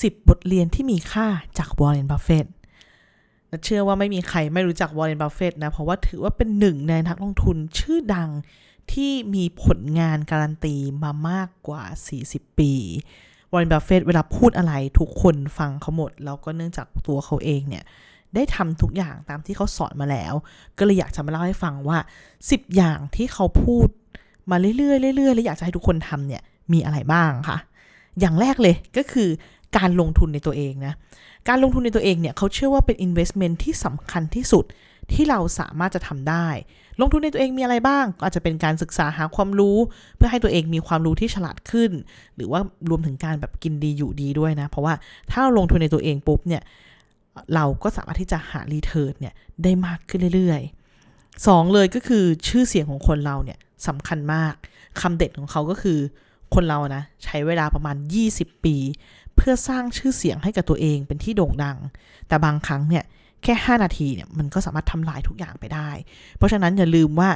10 บทเรียนที่มีค่าจากวอร์เรนบัฟเฟตและเชื่อว่าไม่มีใครไม่รู้จักวอร์เรนบัฟเฟตนะ เพราะว่าถือว่าเป็นหนึ่งในนักลงทุนชื่อดังที่มีผลงานการันตีมามากกว่า 40 ปีวอร์เรนบัฟเฟตเวลาพูดอะไรทุกคนฟังเขาหมด แล้วก็เนื่องจากตัวเขาเองเนี่ย ได้ทำทุกอย่างตามที่เขาสอนมาแล้ว ก็เลยอยากจะมาเล่าให้ฟังว่า 10 อย่างที่เขาพูดมาเรื่อยๆเรื่อยๆและอยากจะให้ทุกคนทำเนี่ยมีอะไรบ้างคะอย่างแรกเลยก็คือ การลงทุนในตัวเองนะ การลงทุนในตัวเองเนี่ยเขาเชื่อว่าเป็น investment ที่สำคัญที่สุดที่เราสามารถจะทำได้ ลงทุนในตัวเองมีอะไรบ้าง ก็อาจจะเป็นการศึกษาหาความรู้ เพื่อให้ตัวเองมีความรู้ที่ฉลาดขึ้น หรือว่ารวมถึงการแบบกินดีอยู่ดีด้วยนะ เพราะว่าถ้าเราลงทุนในตัวเองปุ๊บเนี่ยเราก็สามารถที่จะหารีเทิร์นเนี่ยได้มากขึ้นเรื่อยๆสองเลยก็คือชื่อเสียงของคนเราเนี่ยสำคัญมากคำเด็ดของเขาก็คือคนเรานะใช้เวลาประมาณ 20 ปี เพื่อสร้างชื่อเสียงให้กับตัวเองเป็นที่โด่งดัง แต่บางครั้งเนี่ยแค่ 5 นาทีเนี่ยมันก็สามารถทำลายทุกอย่างไปได้ เพราะฉะนั้นอย่าลืมว่า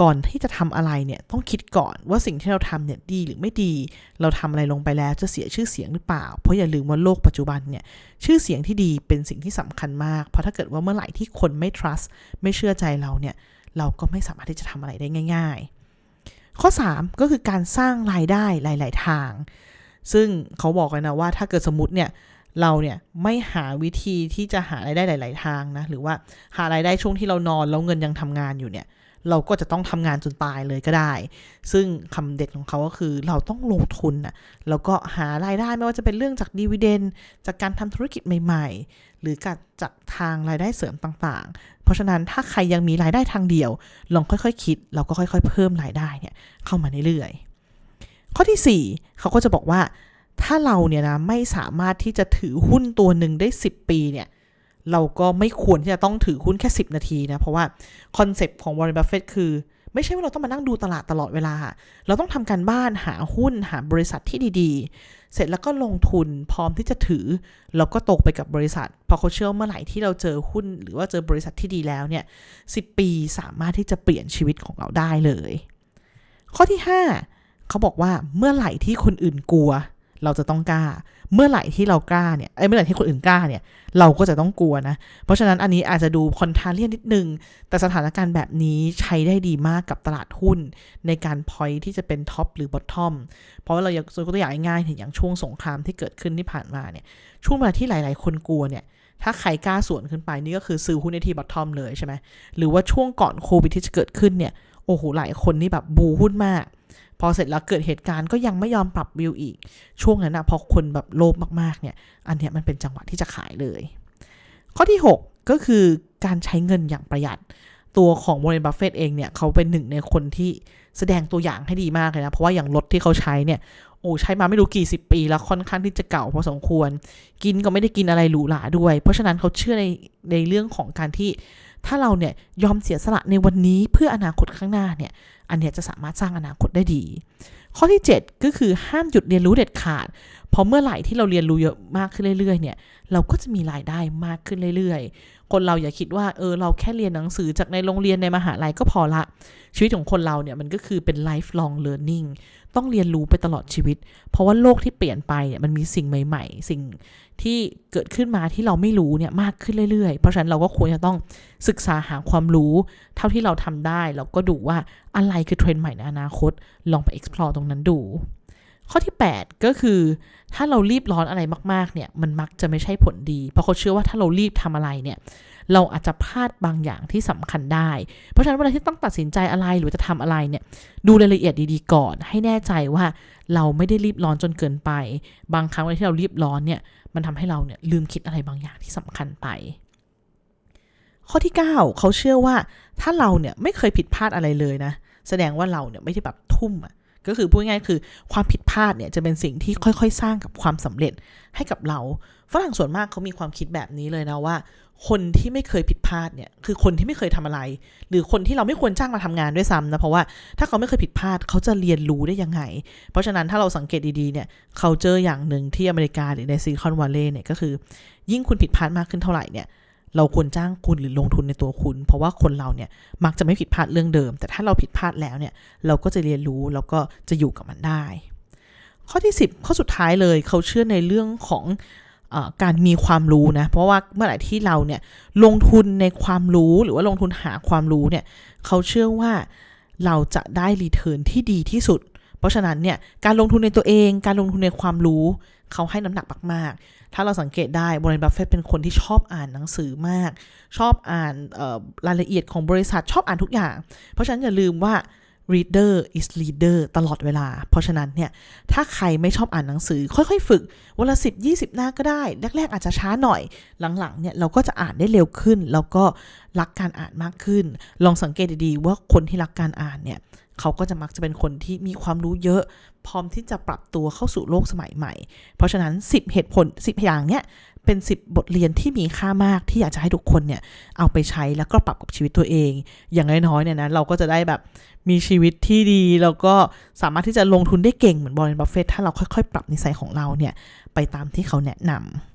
ก่อนที่จะทำอะไรเนี่ยต้องคิดก่อนว่าสิ่งที่เราทำเนี่ยดีหรือไม่ดี เราทำอะไรลงไปแล้วจะเสียชื่อเสียงหรือเปล่า เพราะอย่าลืมว่าโลกปัจจุบันเนี่ยชื่อเสียงที่ดีเป็นสิ่งที่สำคัญมาก เพราะถ้าเกิดว่าเมื่อไหร่ที่คนไม่ trust ไม่เชื่อใจเราเนี่ยเราก็ไม่สามารถที่จะทำอะไรได้ง่าย ๆ ข้อ 3 ก็คือการสร้างรายได้หลาย ๆ ทาง ซึ่งเขาบอกเลยนะว่าถ้าเกิดสมมติเนี่ยเราเนี่ยไม่หาวิธีที่จะหารายได้หลาย ๆ ทางนะหรือว่าหารายได้ช่วงที่เรานอนแล้วเงินยังทำงานอยู่เนี่ย เราก็จะต้องทำงานจนตายเลยก็ได้ ซึ่งคำเด็ดของเขาก็คือเราต้องลงทุนนะแล้วก็หารายได้ไม่ว่าจะเป็นเรื่องจากดีเวเดนจากการทำธุรกิจใหม่ ๆ หรือการจากทางรายได้เสริมต่างๆ เพราะฉะนั้นถ้าใครยังมีรายได้ทางเดียว ลองค่อย ๆ คิด เราก็ค่อย ๆ เพิ่มรายได้เนี่ยเข้ามาเรื่อยๆ ข้อที่ 4 เขาก็จะบอกว่า ถ้าเราเนี่ยนะไม่สามารถที่จะถือหุ้นตัวหนึ่งได้ 10 ปีเนี่ยเราก็ไม่ควรที่จะต้องถือหุ้นแค่ 10 นาทีนะ เพราะว่าคอนเซปต์ของวอร์เรนบัฟเฟตคือ ไม่ใช่ว่าเราต้องมานั่งดูตลาดตลอดเวลา เราต้องทำการบ้านหาหุ้นหาบริษัทที่ดีๆ เสร็จแล้วก็ลงทุนพร้อมที่จะถือ แล้วก็ตกไปกับบริษัท พอเขาเชื่อเมื่อไหร่ที่เราเจอหุ้น หรือว่าเจอบริษัทที่ดีแล้วเนี่ยสิปีสามารถที่จะเปลี่ยนชีวิตของเราได้เลย ข้อที่ 5 เขาบอกว่าเมื่อไหร่ที่คนอื่นกลัว เราจะต้องกล้า เมื่อไหร่ที่เรากล้าเนี่ยเมื่อไหร่ที่คนอื่นกล้าเนี่ยเราก็จะต้องกลัวนะ เพราะฉะนั้นอันนี้อาจจะดูคอนทาเลียนนิดนึง แต่สถานการณ์แบบนี้ใช้ได้ดีมากกับตลาดหุ้น ในการพอยที่จะเป็นท็อปหรือบอททอม เพราะว่าเรายกตัวอย่างง่ายๆอย่างช่วงสงครามที่เกิดขึ้นที่ผ่านมาเนี่ย ช่วงเวลาที่หลาย ๆ คนกลัวเนี่ยถ้าใครกล้าสวนขึ้นไปนี่ก็คือซื้อหุ้นในที่บอททอมเลยใช่ไหมหรือว่าช่วงก่อนโควิดที่จะเกิดขึ้นเนี่ย โอ้โห หลายคนนี่แบบบูหุ้นมาก พอเสร็จแล้วเกิดเหตุการณ์ก็ยังไม่ยอมปรับวิวอีก ช่วงนั้นนะพอคนแบบโลภมากๆเนี่ย อันนี้มันเป็นจังหวะที่จะขายเลย ข้อที่ 6 ก็คือการใช้เงินอย่างประหยัด ตัวของโมเรนบัฟเฟตเองเนี่ยเขาเป็นหนึ่งในคนที่แสดงตัวอย่างให้ดีมากเลยนะ เพราะว่าอย่างรถที่เขาใช้เนี่ย โอ้ใช้มาไม่รู้กี่สิบปีแล้วค่อนข้างที่จะเก่าพอสมควร กินก็ไม่ได้กินอะไรหรูหราด้วย เพราะฉะนั้นเขาเชื่อในในเรื่องของการที่ ถ้าเราเนี่ยยอมเสียสละในวันนี้เพื่ออนาคตข้างหน้าเนี่ยอันเนี้ยจะสามารถสร้างอนาคตได้ดี ข้อที่ 7 ก็คือห้ามหยุดเรียนรู้เด็ดขาด พราะเมื่อไหร่ที่เราเรียนรู้เยอะมากขึ้นเรื่อยๆ เนี่ย เราก็จะมีรายได้มากขึ้นเรื่อยๆ คนเราอย่าคิดว่าเออเราแค่เรียนหนังสือจากในโรงเรียนในมหาลัยก็พอละ ชีวิตของคนเราเนี่ยมันก็คือเป็น lifelong learning ต้องเรียนรู้ไปตลอดชีวิต เพราะว่าโลกที่เปลี่ยนไปเนี่ยมันมีสิ่งใหม่ ๆ สิ่งที่เกิดขึ้นมาที่เราไม่รู้เนี่ยมากขึ้นเรื่อยๆ เพราะฉะนั้นเราก็ควรจะต้องศึกษาหาความรู้ เท่าที่เราทำได้แล้วก็ดูว่าอะไรคือเทรนด์ใหม่ในอนาคต ลองไป explore ตรงนั้นดู ข้อที่ 8 ก็คือ ถ้าเรารีบร้อนอะไรมากๆเนี่ยมันมักจะไม่ใช่ผลดี เพราะเขาเชื่อว่าถ้าเรารีบทำอะไรเนี่ยเราอาจจะพลาดบางอย่างที่สำคัญได้ เพราะฉะนั้นเวลาที่ต้องตัดสินใจอะไรหรือจะทำอะไรเนี่ยดูรายละเอียดดีๆก่อน ให้แน่ใจว่าเราไม่ได้รีบร้อนจนเกินไป บางครั้งเวลาที่เรารีบร้อนเนี่ยมันทำให้เราเนี่ยลืมคิดอะไรบางอย่างที่สำคัญไป ข้อที่ 9 เขาเชื่อว่าถ้าเราเนี่ยไม่เคยผิดพลาดอะไรเลยนะแสดงว่าเราเนี่ยไม่ได้แบบทุ่มอะ ก็คือพูดง่ายคือความผิดพลาดเนี่ยจะเป็นสิ่งที่ค่อยๆ สร้างกับความสำเร็จให้กับเรา ฝรั่งส่วนมากเขามีความคิดแบบนี้เลยนะว่า คนที่ไม่เคยผิดพลาดเนี่ยคือคนที่ไม่เคยทำอะไร หรือคนที่เราไม่ควรจ้างมาทำงานด้วยซ้ำนะเพราะว่าถ้าเขาไม่เคยผิดพลาดเขาจะเรียนรู้ได้ยังไง เพราะฉะนั้นถ้าเราสังเกตดีๆเนี่ยเขาเจออย่างหนึ่งที่อเมริกาหรือในซิลิคอนวัลเลย์เนี่ยก็คือ ยิ่งคุณผิดพลาดมากขึ้นเท่าไหร่เนี่ย เราควรจ้างคุณหรือลงทุนในตัวคุณ เพราะว่าคนเราเนี่ยมักจะไม่ผิดพลาดเรื่องเดิม แต่ถ้าเราผิดพลาดแล้วเนี่ยเราก็จะเรียนรู้แล้วก็จะอยู่กับมันได้ ข้อที่ 10 ข้อสุดท้ายเลยเขาเชื่อในเรื่องของอการมีความรู้นะเพราะว่าเมื่อไหร่ที่เราเนี่ยลงทุนในความรู้หรือว่าลงทุนหาความรู้เนี่ยเขาเชื่อว่าเราจะได้รีเทิร์นที่ดีที่สุด เพราะฉะนั้นเนี่ยการลงทุนในตัวเองการลงทุนในความรู้เขาให้น้ำหนักมากๆ ถ้าเราสังเกตได้บร r นบัฟเฟตเป็นคนที่ชอบอ่านหนังสือมาก ชอบอ่านรายละเอียดของบริษัทชอบอ่านทุกอย่าง เพราะฉะนั้นอย่าลืมว่า reader is leader ตลอดเวลา เพราะฉะนั้นเนี่ย ถ้าใครไม่ชอบอ่านหนังสือ ค่อยๆ ฝึก วันละสิบยี่สิบหน้าก็ได้ แรก ๆ อาจจะช้าหน่อย หลัง ๆ เนี่ย เราก็จะอ่านได้เร็วขึ้น แล้วก็รักการอ่านมากขึ้น ลองสังเกตดีๆ ว่าคนที่รักการอ่านเนี่ย เขาก็จะมักจะเป็นคนที่มีความรู้เยอะ พร้อมที่จะปรับตัวเข้าสู่โลกสมัยใหม่ เพราะฉะนั้น 10 เหตุผล 10 อย่างเนี่ยเป็น 10 บทเรียนที่มีค่ามากที่อยากจะให้ทุกคนเนี่ยเอาไปใช้แล้วก็ปรับกับชีวิตตัวเอง อย่างน้อยๆเนี่ยนะเราก็จะได้แบบมีชีวิตที่ดี แล้วก็สามารถที่จะลงทุนได้เก่งเหมือนบร r นบัฟเฟตถ้าเราค่อยๆ ปรับนิสัยของเราเนี่ยไปตามที่เขาแนะนำ